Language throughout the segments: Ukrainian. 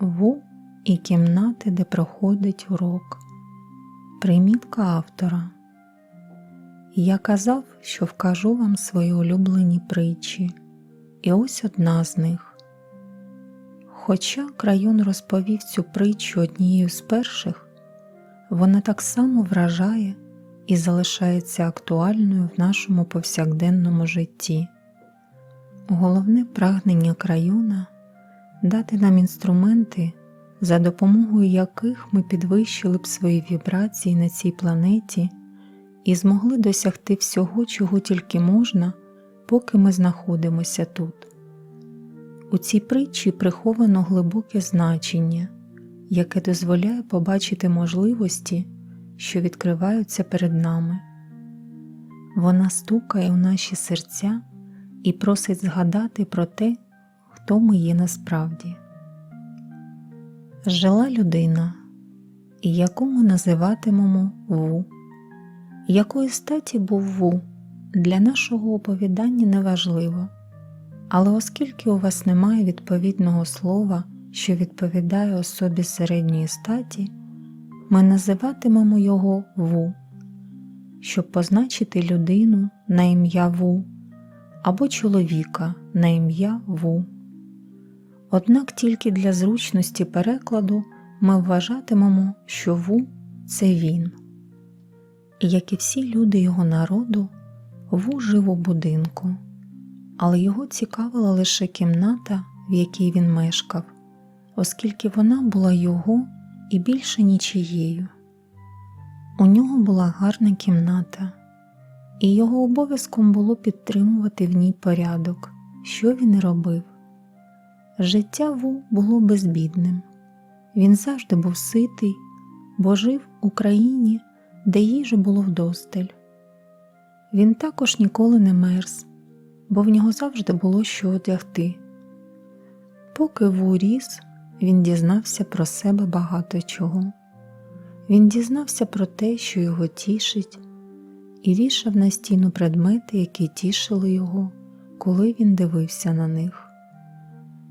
Ву і кімнати, де проходить урок. Примітка автора. Я казав, що вкажу вам свої улюблені притчі, і ось одна з них. Хоча крайон розповів цю притчу однією з перших, вона так само вражає і залишається актуальною в нашому повсякденному житті. Головне прагнення крайона дати нам інструменти, за допомогою яких ми підвищили б свої вібрації на цій планеті і змогли досягти всього, чого тільки можна, поки ми знаходимося тут. У цій притчі приховано глибоке значення, яке дозволяє побачити можливості, що відкриваються перед нами. Вона стукає у наші серця і просить згадати про те, хто ми є насправді. Жила людина, яку ми називатимемо Ву. Якої статі був Ву, для нашого оповідання неважливо. Але оскільки у вас немає відповідного слова, що відповідає особі середньої статі, ми називатимемо його Ву, щоб позначити людину на ім'я Ву або чоловіка на ім'я Ву. Однак тільки для зручності перекладу ми вважатимемо, що Ву це він. Як і всі люди його народу, Ву жив у будинку, але його цікавила лише кімната, в якій він мешкав, оскільки вона була його і більше нічиєю. У нього була гарна кімната, і його обов'язком було підтримувати в ній порядок, що він робив. Життя Ву було безбідним. Він завжди був ситий, бо жив у країні, де їжі було вдосталь. Він також ніколи не мерз, бо в нього завжди було що одягти. Поки Ву ріс, він дізнався про себе багато чого. Він дізнався про те, що його тішить, і вішав на стіну предмети, які тішили його, коли він дивився на них.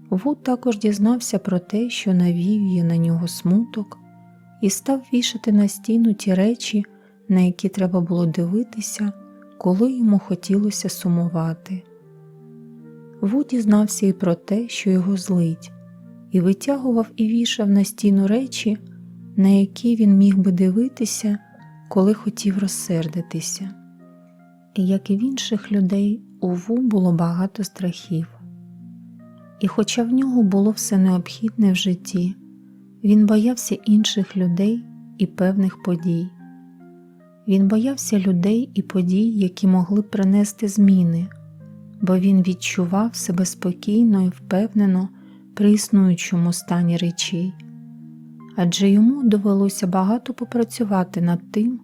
Вуд також дізнався про те, що навів'є на нього смуток, і став вішати на стіну ті речі, на які треба було дивитися, коли йому хотілося сумувати. Вуд дізнався і про те, що його злить, і витягував і вішав на стіну речі, на які він міг би дивитися, коли хотів розсердитися. І як і в інших людей, у Ву було багато страхів. І хоча в нього було все необхідне в житті, він боявся інших людей і певних подій. Він боявся людей і подій, які могли принести зміни, бо він відчував себе спокійно і впевнено при існуючому стані речей, адже йому довелося багато попрацювати над тим,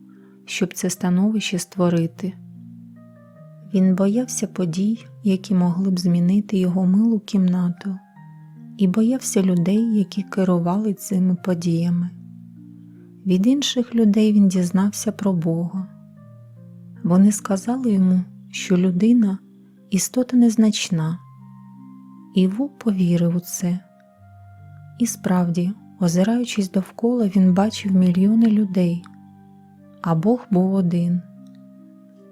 щоб це становище створити. Він боявся подій, які могли б змінити його милу кімнату, і боявся людей, які керували цими подіями. Від інших людей він дізнався про Бога. Вони сказали йому, що людина істота незначна, і Ву повірив у це. І справді, озираючись довкола, він бачив мільйони людей, а Бог був один.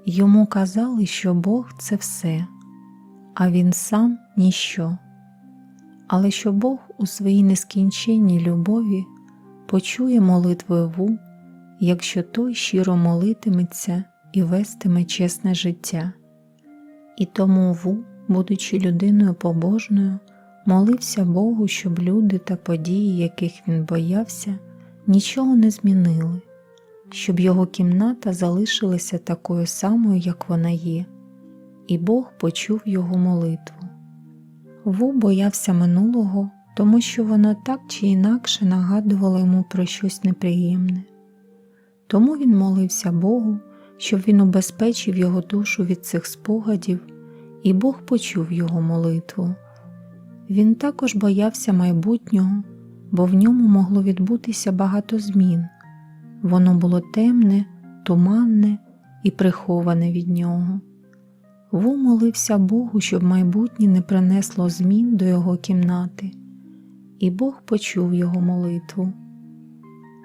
Йому казали, що Бог це все, а він сам ніщо, але що Бог у своїй нескінченній любові почує молитви Ву, якщо той щиро молитиметься і вестиме чесне життя. І тому Ву, будучи людиною побожною, молився Богу, щоб люди та події, яких він боявся, нічого не змінили щоб його кімната залишилася такою самою, як вона є, і Бог почув його молитву. Ву боявся минулого, тому що воно так чи інакше нагадувало йому про щось неприємне. Тому він молився Богу, щоб він убезпечив його душу від цих спогадів, і Бог почув його молитву. Він також боявся майбутнього, бо в ньому могло відбутися багато змін. Воно було темне, туманне і приховане від нього. Ву молився Богу, щоб майбутнє не принесло змін до його кімнати, і Бог почув його молитву.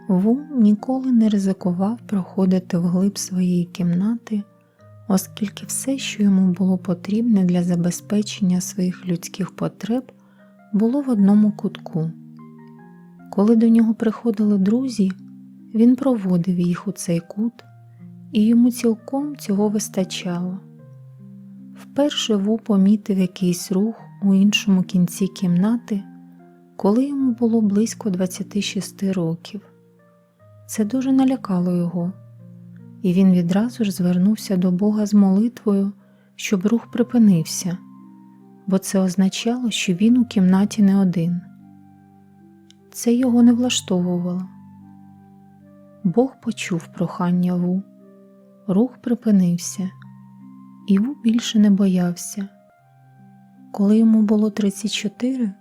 Ву ніколи не ризикував проходити вглиб своєї кімнати, оскільки все, що йому було потрібне для забезпечення своїх людських потреб, було в одному кутку. Коли до нього приходили друзі, він проводив їх у цей кут, і йому цілком цього вистачало. Вперше Ву помітив якийсь рух у іншому кінці кімнати, коли йому було близько 26 років. Це дуже налякало його, і він відразу ж звернувся до Бога з молитвою, щоб рух припинився, бо це означало, що він у кімнаті не один. Це його не влаштовувало. Бог почув прохання Ву, рух припинився, і Ву більше не боявся. Коли йому було 34,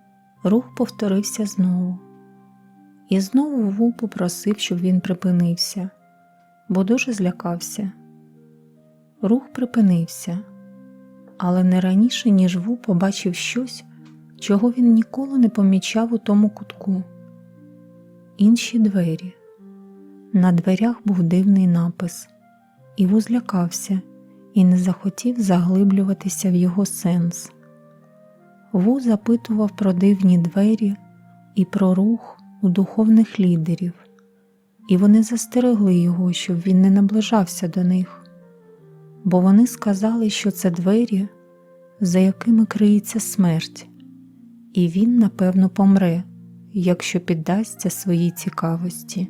рух повторився знову. І знову Ву попросив, щоб він припинився, бо дуже злякався. Рух припинився, але не раніше, ніж Ву побачив щось, чого він ніколи не помічав у тому кутку. Інші двері. На дверях був дивний напис, і Ву злякався і не захотів заглиблюватися в його сенс. Ву запитував про дивні двері і про рух у духовних лідерів, і вони застерегли його, щоб він не наближався до них, бо вони сказали, що це двері, за якими криється смерть, і він, напевно, помре, якщо піддасться своїй цікавості.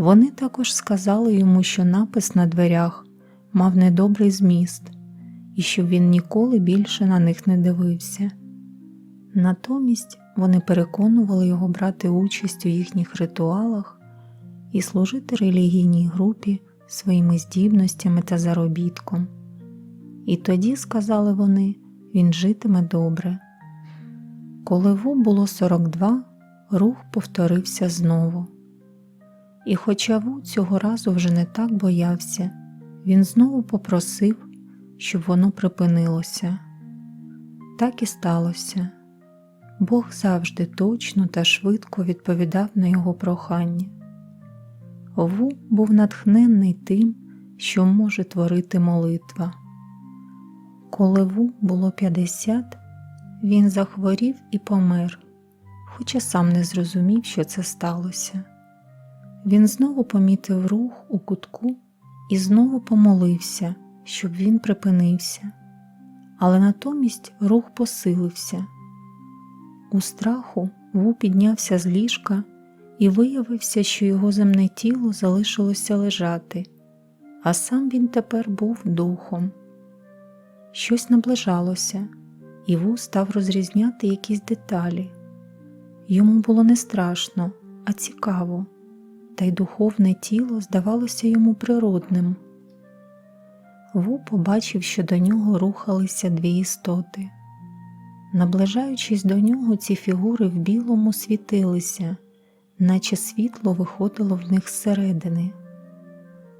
Вони також сказали йому, що напис на дверях мав недобрий зміст, і щоб він ніколи більше на них не дивився. Натомість вони переконували його брати участь у їхніх ритуалах і служити релігійній групі своїми здібностями та заробітком. І тоді, сказали вони, він житиме добре. Коли Ву було 42, рух повторився знову. І хоча Ву цього разу вже не так боявся, він знову попросив, щоб воно припинилося. Так і сталося. Бог завжди точно та швидко відповідав на його прохання. Ву був натхненний тим, що може творити молитва. Коли Ву було 50, він захворів і помер, хоча сам не зрозумів, що це сталося. Він знову помітив рух у кутку і знову помолився, щоб він припинився, але натомість рух посилився. У страху Ву піднявся з ліжка і виявився, що його земне тіло залишилося лежати, а сам він тепер був духом. Щось наближалося, і Ву став розрізняти якісь деталі. Йому було не страшно, а цікаво, та й духовне тіло здавалося йому природним. Ву побачив, що до нього рухалися дві істоти. Наближаючись до нього, ці фігури в білому світилися, наче світло виходило в них зсередини.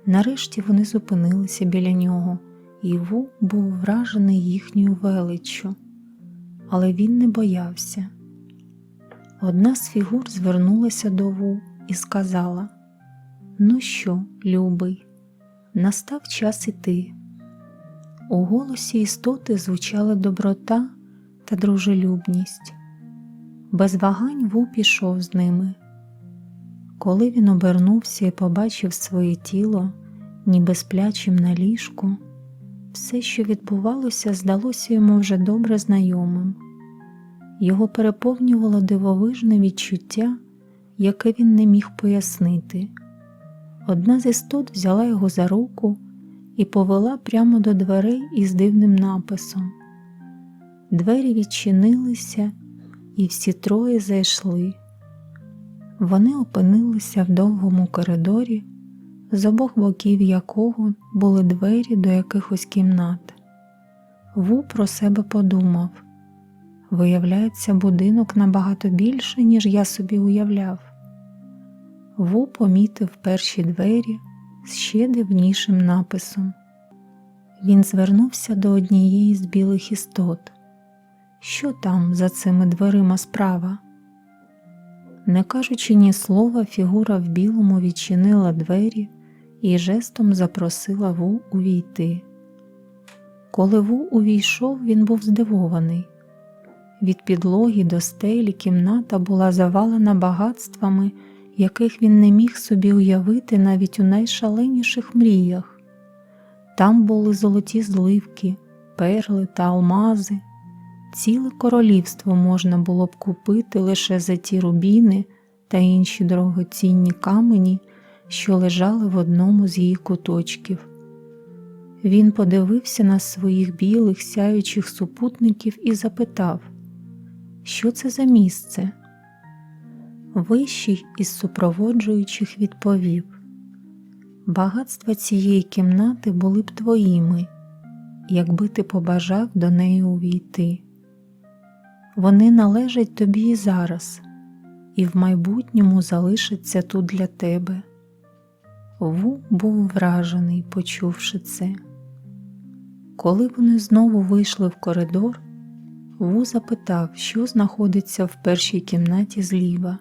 Нарешті вони зупинилися біля нього, і Ву був вражений їхньою величчю, але він не боявся. Одна з фігур звернулася до Ву і сказала: Ну що, любий, настав час іти. У голосі істоти звучала доброта та дружелюбність. Без вагань Ву пішов з ними. Коли він обернувся і побачив своє тіло, ніби сплячим на ліжку, все, що відбувалося, здалося йому вже добре знайомим. Його переповнювало дивовижне відчуття, яке він не міг пояснити. Одна з істот взяла його за руку і повела прямо до дверей із дивним написом. Двері відчинилися, і всі троє зайшли. Вони опинилися в довгому коридорі, з обох боків якого були двері до якихось кімнат. Ву про себе подумав виявляється, будинок набагато більше, ніж я собі уявляв. Ву помітив перші двері з ще дивнішим написом. Він звернувся до однієї з білих істот. Що там за цими дверима справа? Не кажучи ні слова, фігура в білому відчинила двері і жестом запросила Ву увійти. Коли Ву увійшов, він був здивований. Від підлоги до стелі кімната була завалена багатствами, яких він не міг собі уявити навіть у найшаленіших мріях. Там були золоті зливки, перли та алмази. Ціле королівство можна було б купити лише за ті рубіни та інші дорогоцінні камені, що лежали в одному з її куточків. Він подивився на своїх білих сяючих супутників і запитав, що це за місце? Вищий із супроводжуючих відповів Багатства цієї кімнати були б твоїми, якби ти побажав до неї увійти. Вони належать тобі і зараз, і в майбутньому залишаться тут для тебе. Ву був вражений, почувши це. Коли вони знову вийшли в коридор, Ву запитав, що знаходиться в першій кімнаті зліва,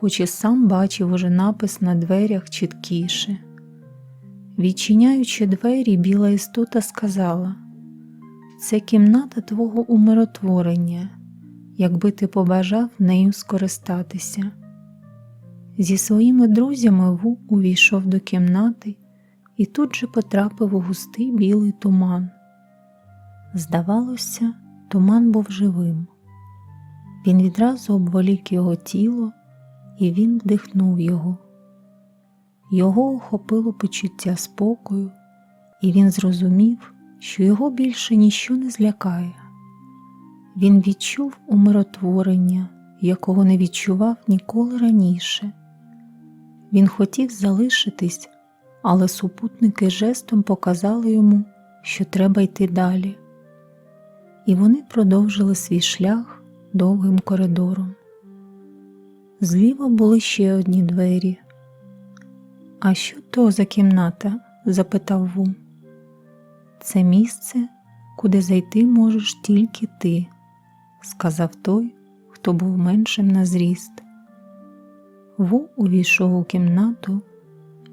хоч і сам бачив уже напис на дверях чіткіше. Відчиняючи двері, біла істота сказала це кімната твого умиротворення, якби ти побажав нею скористатися. Зі своїми друзями Ву увійшов до кімнати і тут же потрапив у густий білий туман. Здавалося, туман був живим. Він відразу обволік його тіло, і він вдихнув його. Його охопило почуття спокою, і він зрозумів, що його більше ніщо не злякає. Він відчув умиротворення, якого не відчував ніколи раніше. Він хотів залишитись, але супутники жестом показали йому, що треба йти далі. І вони продовжили свій шлях довгим коридором. Зліва були ще одні двері. А що то за кімната? запитав Ву. Це місце, куди зайти можеш тільки ти, сказав той, хто був меншим на зріст. Ву увійшов у кімнату,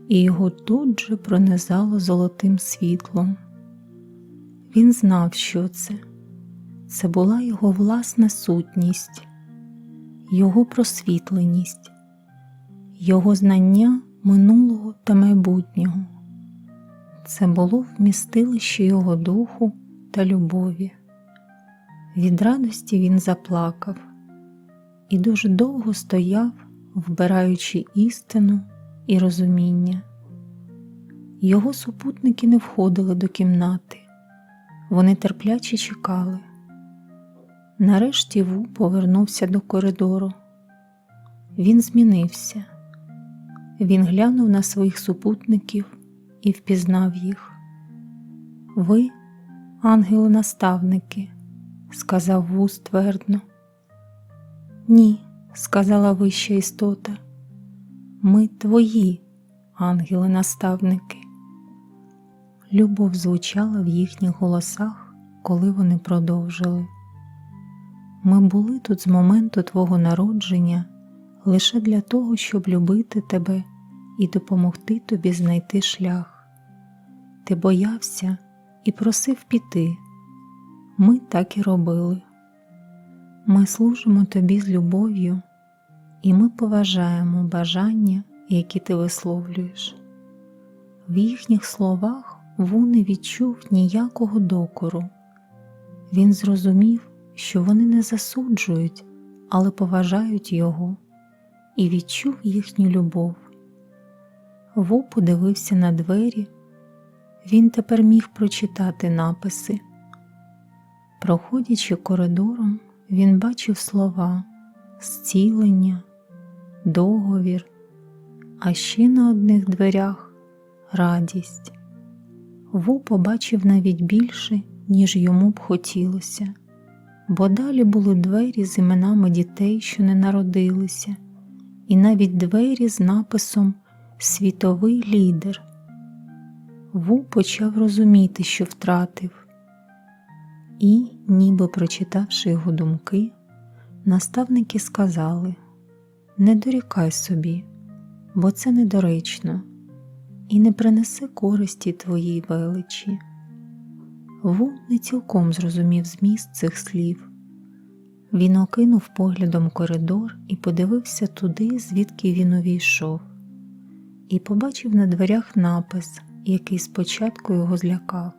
і його тут же пронизало золотим світлом. Він знав, що це. Це була його власна сутність, його просвітленість, його знання минулого та майбутнього. Це було вмістилище його духу та любові. Від радості він заплакав і дуже довго стояв, вбираючи істину і розуміння. Його супутники не входили до кімнати, вони терпляче чекали. Нарешті Ву повернувся до коридору. Він змінився. Він глянув на своїх супутників і впізнав їх. Ви, ангели-наставники, сказав Ву ствердно. Ні, сказала вища істота. Ми твої, ангели-наставники. Любов звучала в їхніх голосах, коли вони продовжили. Ми були тут з моменту Твого народження лише для того, щоб любити тебе і допомогти тобі знайти шлях. Ти боявся і просив піти. Ми так і робили. Ми служимо тобі з любов'ю, і ми поважаємо бажання, які ти висловлюєш. В їхніх словах Ву не відчув ніякого докору. Він зрозумів, що вони не засуджують, але поважають його, і відчув їхню любов. Ву подивився на двері, він тепер міг прочитати написи. Проходячи коридором, він бачив слова зцілення, договір, а ще на одних дверях радість. Ву побачив навіть більше, ніж йому б хотілося, бо далі були двері з іменами дітей, що не народилися, і навіть двері з написом Світовий лідер. Ву почав розуміти, що втратив, і, ніби прочитавши його думки, наставники сказали не дорікай собі, бо це недоречно і не принесе користі твоїй величі. Ву не цілком зрозумів зміст цих слів. Він окинув поглядом коридор і подивився туди, звідки він увійшов, і побачив на дверях напис, який спочатку його злякав.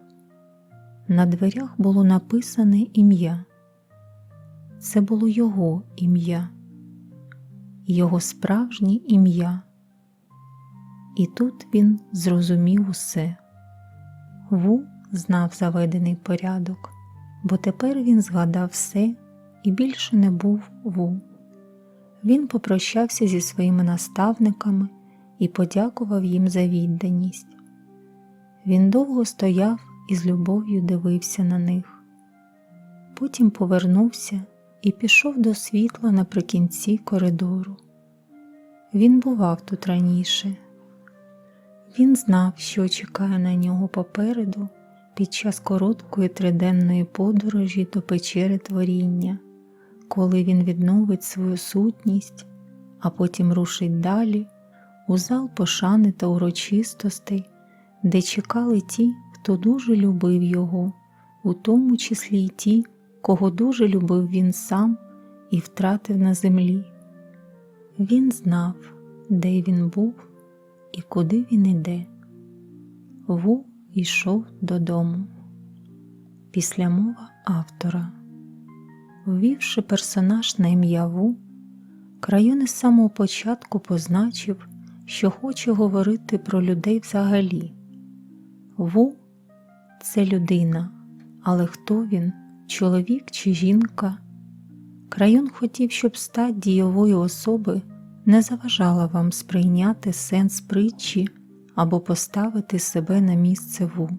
На дверях було написане ім'я. Це було його ім'я, його справжнє ім'я. І тут він зрозумів усе. Ву знав заведений порядок, бо тепер він згадав все і більше не був Ву. Він попрощався зі своїми наставниками і подякував їм за відданість. Він довго стояв і з любов'ю дивився на них. Потім повернувся і пішов до світла наприкінці коридору. Він бував тут раніше. Він знав, що чекає на нього попереду під час короткої триденної подорожі до печери творіння, коли він відновить свою сутність, а потім рушить далі у зал пошани та урочистостей, де чекали ті, хто дуже любив його, у тому числі й ті, кого дуже любив він сам і втратив на землі. Він знав, де він був і куди він іде. Ву йшов додому. Післямова автора. Ввівши персонаж на ім'я Ву, крайон з самого початку позначив, що хоче говорити про людей взагалі. Ву це людина, але хто він, чоловік чи жінка? Крайон хотів, щоб стать дієвої особи не заважала вам сприйняти сенс притчі або поставити себе на місце Ву.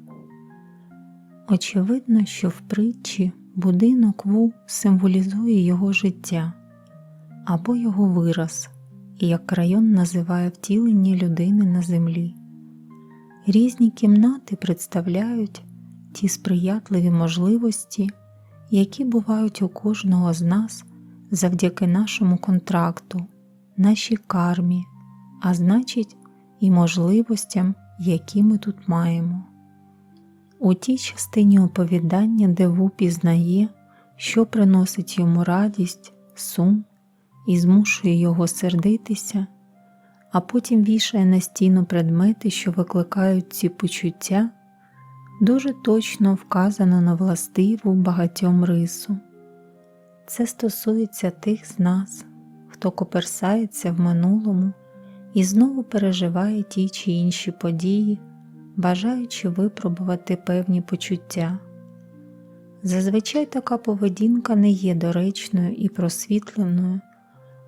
Очевидно, що в притчі будинок Ву символізує його життя або його вираз, як район називає втілення людини на землі. Різні кімнати представляють ті сприятливі можливості, які бувають у кожного з нас завдяки нашому контракту, нашій кармі, а значить, і можливостям, які ми тут маємо. У тій частині оповідання, де Ву пізнає, що приносить йому радість, сум і змушує його сердитися, а потім вішає на стіну предмети, що викликають ці почуття, дуже точно вказано на властиву багатьом рису. Це стосується тих з нас, хто коперсається в минулому і знову переживає ті чи інші події, бажаючи випробувати певні почуття. Зазвичай така поведінка не є доречною і просвітленою,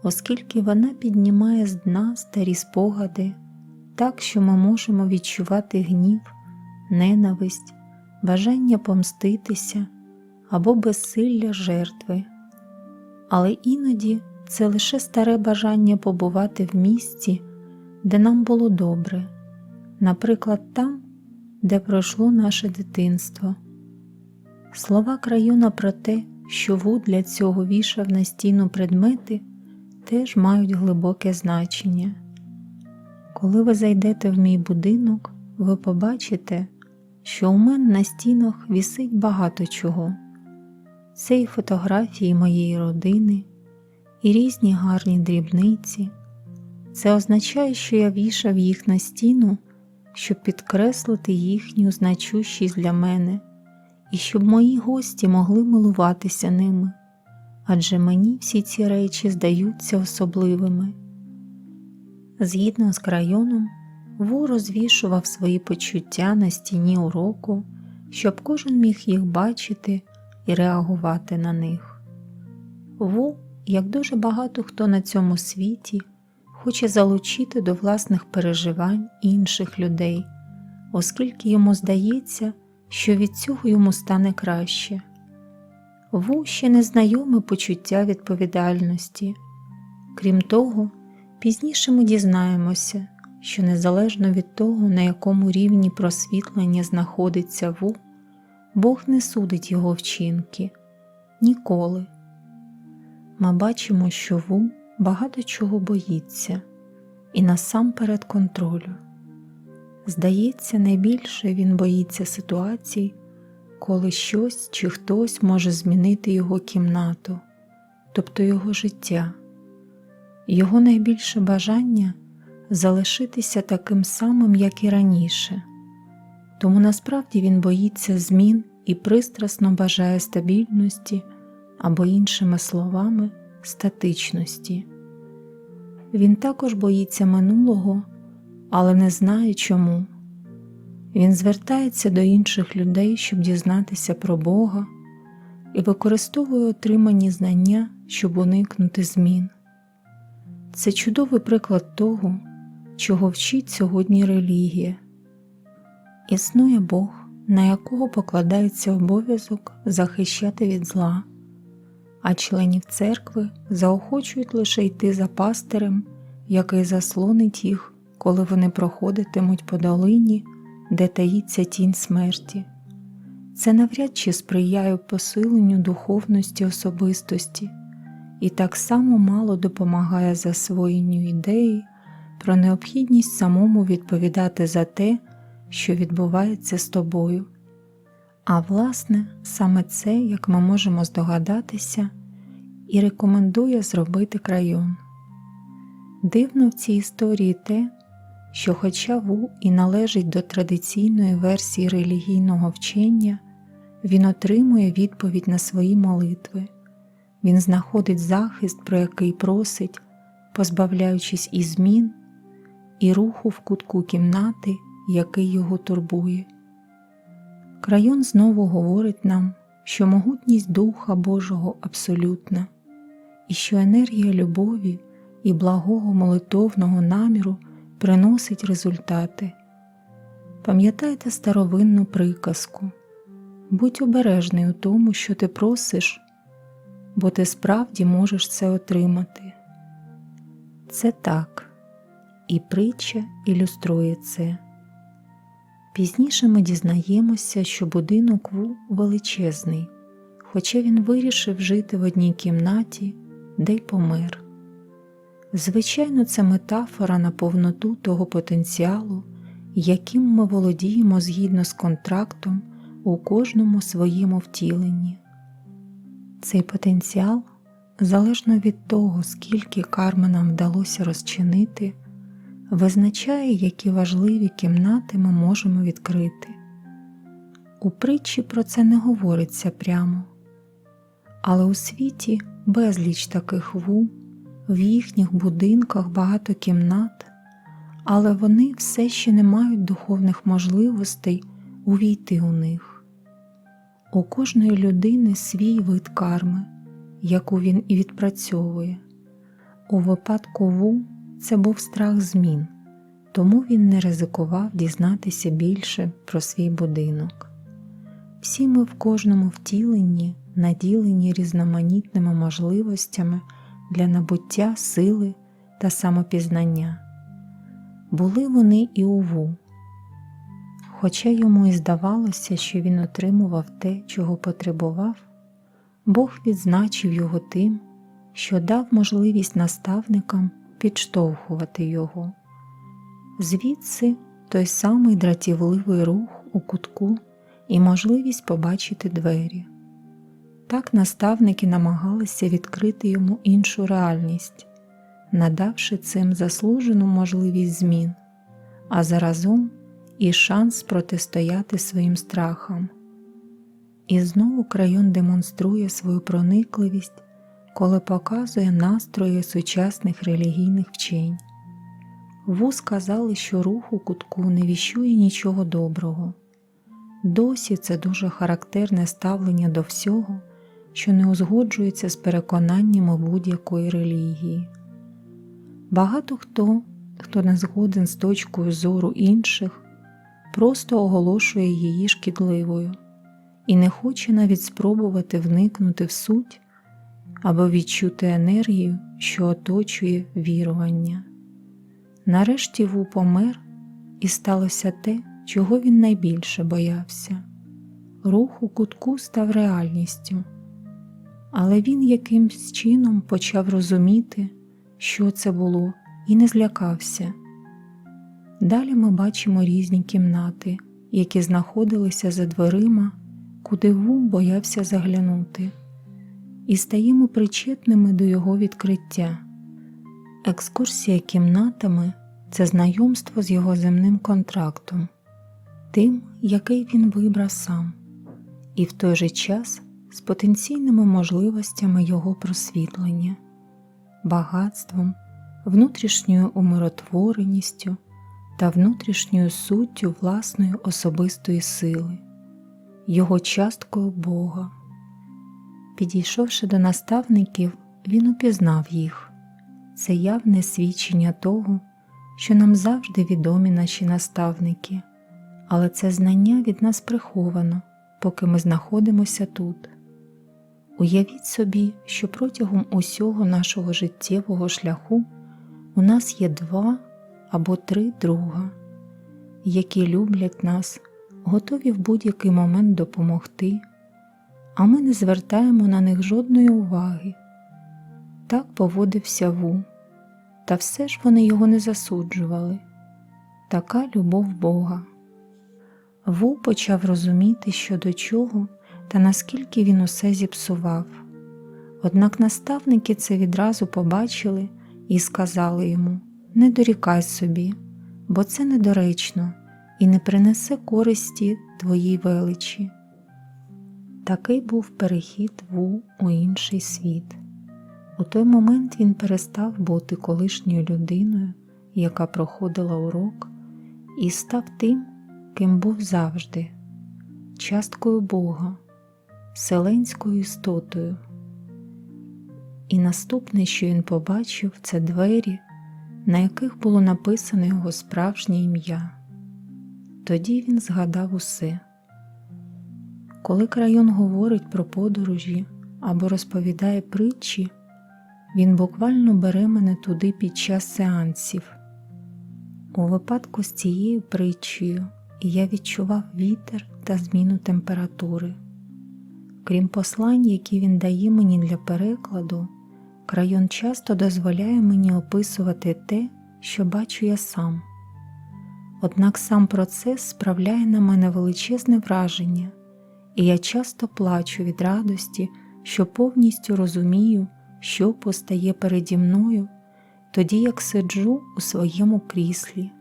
оскільки вона піднімає з дна старі спогади, так що ми можемо відчувати гнів, ненависть, бажання помститися або безсилля жертви. Але іноді це лише старе бажання побувати в місці, де нам було добре, наприклад, там, де пройшло наше дитинство. Слова краюна про те, що Вуд для цього вішав на стіну предмети, теж мають глибоке значення. Коли ви зайдете в мій будинок, ви побачите, що у мене на стінах вісить багато чого. Це і фотографії моєї родини, і різні гарні дрібниці. Це означає, що я вішав їх на стіну, щоб підкреслити їхню значущість для мене, і щоб мої гості могли милуватися ними, адже мені всі ці речі здаються особливими. Згідно з крайоном, Ву розвішував свої почуття на стіні уроку, щоб кожен міг їх бачити і реагувати на них. Ву, як дуже багато хто на цьому світі, хоче залучити до власних переживань інших людей, оскільки йому здається, що від цього йому стане краще. Ву ще не знайоме почуття відповідальності. Крім того, пізніше ми дізнаємося, що незалежно від того, на якому рівні просвітлення знаходиться Ву, Бог не судить його вчинки ніколи. Ми бачимо, що Ву багато чого боїться і насамперед контролю. Здається, найбільше він боїться ситуацій, коли щось чи хтось може змінити його кімнату, тобто його життя. Його найбільше бажання залишитися таким самим, як і раніше, тому насправді він боїться змін і пристрасно бажає стабільності або, іншими словами, статичності. Він також боїться минулого, але не знає чому. Він звертається до інших людей, щоб дізнатися про Бога, і використовує отримані знання, щоб уникнути змін. Це чудовий приклад того, чого вчить сьогодні релігія. Існує Бог, на якого покладається обов'язок захищати від зла, а членів церкви заохочують лише йти за пастирем, який заслонить їх, коли вони проходитимуть по долині, де таїться тінь смерті. Це навряд чи сприяє посиленню духовності особистості і так само мало допомагає засвоєнню ідеї про необхідність самому відповідати за те, що відбувається з тобою. А власне, саме це, як ми можемо здогадатися, і рекомендує зробити крайон. Дивно в цій історії те, що, хоча Ву і належить до традиційної версії релігійного вчення, він отримує відповідь на свої молитви, він знаходить захист, про який просить, позбавляючись і змін, і руху в кутку кімнати, який його турбує. Крайон знову говорить нам, що могутність Духа Божого абсолютна, і що енергія любові і благого молитовного наміру приносить результати. Пам'ятайте старовинну приказку будь обережний у тому, що ти просиш, бо ти справді можеш це отримати. Це так, і притча ілюструє це. Пізніше ми дізнаємося, що будинок Ву величезний, хоча він вирішив жити в одній кімнаті, де й помер. Звичайно, це метафора на повноту того потенціалу, яким ми володіємо згідно з контрактом у кожному своєму втіленні. Цей потенціал, залежно від того, скільки карми нам вдалося розчинити, визначає, які важливі кімнати ми можемо відкрити. У притчі про це не говориться прямо, але у світі безліч таких ву, в їхніх будинках багато кімнат, але вони все ще не мають духовних можливостей увійти у них. У кожної людини свій вид карми, яку він і відпрацьовує. У випадку Ву це був страх змін, тому він не ризикував дізнатися більше про свій будинок. Всі ми в кожному втіленні наділені різноманітними можливостями для набуття сили та самопізнання. Були вони і у Ву. Хоча йому і здавалося, що він отримував те, чого потребував, Бог відзначив його тим, що дав можливість наставникам підштовхувати його. Звідси той самий дратівливий рух у кутку і можливість побачити двері. Так наставники намагалися відкрити йому іншу реальність, надавши цим заслужену можливість змін, а заразом і шанс протистояти своїм страхам. І знову крайон демонструє свою проникливість, коли показує настрої сучасних релігійних вчень. Ву сказали, що рух у кутку не віщує нічого доброго. Досі це дуже характерне ставлення до всього, що не узгоджується з переконаннями будь-якої релігії. Багато хто, хто не згоден з точкою зору інших, просто оголошує її шкідливою і не хоче навіть спробувати вникнути в суть або відчути енергію, що оточує вірування. Нарешті Ву помер, і сталося те, чого він найбільше боявся. Рух у кутку став реальністю, але він якимсь чином почав розуміти, що це було, і не злякався. Далі ми бачимо різні кімнати, які знаходилися за дверима, куди Ву боявся заглянути, і стаємо причетними до його відкриття. Екскурсія кімнатами це знайомство з його земним контрактом, тим, який він вибрав сам, і в той же час з потенційними можливостями його просвітлення, багатством, внутрішньою умиротвореністю та внутрішньою суттю власної особистої сили, його часткою Бога. Підійшовши до наставників, він упізнав їх. Це явне свідчення того, що нам завжди відомі наші наставники, але це знання від нас приховано, поки ми знаходимося тут. Уявіть собі, що протягом усього нашого життєвого шляху у нас є два або три друга, які люблять нас, готові в будь-який момент допомогти, а ми не звертаємо на них жодної уваги. Так поводився Ву, та все ж вони його не засуджували. Така любов Бога. Ву почав розуміти, що до чого та наскільки він усе зіпсував. Однак наставники це відразу побачили і сказали йому не дорікай собі, бо це недоречно і не принесе користі твоїй величі. Такий був перехід Ву у інший світ. У той момент він перестав бути колишньою людиною, яка проходила урок, і став тим, ким був завжди, часткою Бога, селенською істотою. І наступне, що він побачив, це двері, на яких було написано його справжнє ім'я. Тоді він згадав усе. Коли крайон говорить про подорожі або розповідає притчі, він буквально бере мене туди під час сеансів. У випадку з цією притчею я відчував вітер та зміну температури. Крім послань, які він дає мені для перекладу, крайон часто дозволяє мені описувати те, що бачу я сам. Однак сам процес справляє на мене величезне враження, і я часто плачу від радості, що повністю розумію, що постає переді мною, тоді як сиджу у своєму кріслі.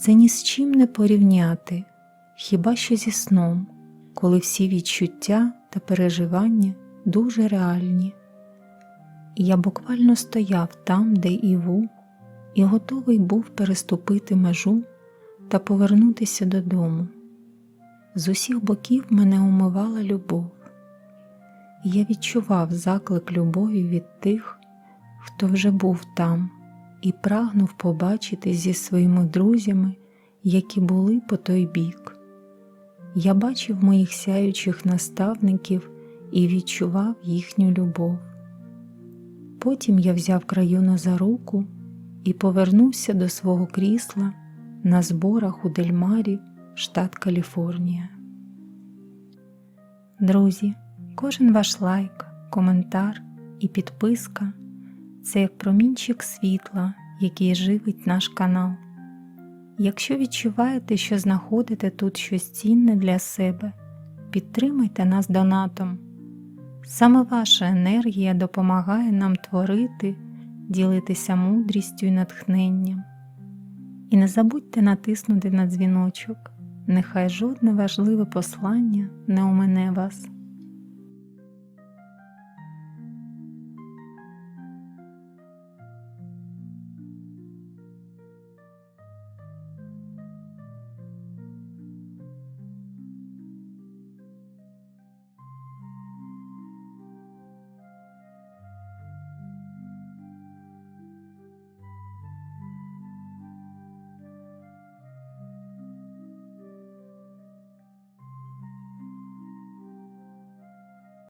Це ні з чим не порівняти, хіба що зі сном, коли всі відчуття та переживання дуже реальні. Я буквально стояв там, де Іву, і готовий був переступити межу та повернутися додому. З усіх боків мене умивала любов, я відчував заклик любові від тих, хто вже був там, і прагнув побачити зі своїми друзями, які були по той бік. Я бачив моїх сяючих наставників і відчував їхню любов. Потім я взяв краюна за руку і повернувся до свого крісла на зборах у Дельмарі, штат Каліфорнія. Друзі, кожен ваш лайк, коментар і підписка це як промінчик світла, який живить наш канал. Якщо відчуваєте, що знаходите тут щось цінне для себе, підтримайте нас донатом. Саме ваша енергія допомагає нам творити, ділитися мудрістю і натхненням. І не забудьте натиснути на дзвіночок, нехай жодне важливе послання не умине вас.